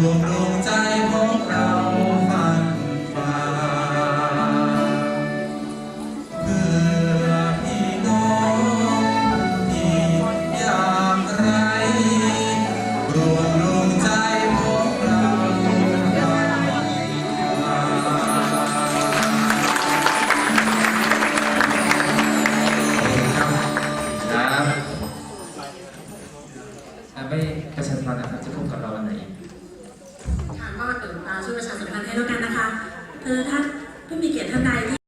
no. ช่วยประชาสัมพันธ์ให้แล้วกันนะคะเธอท่านผู้มีเกียรติท่านใดที่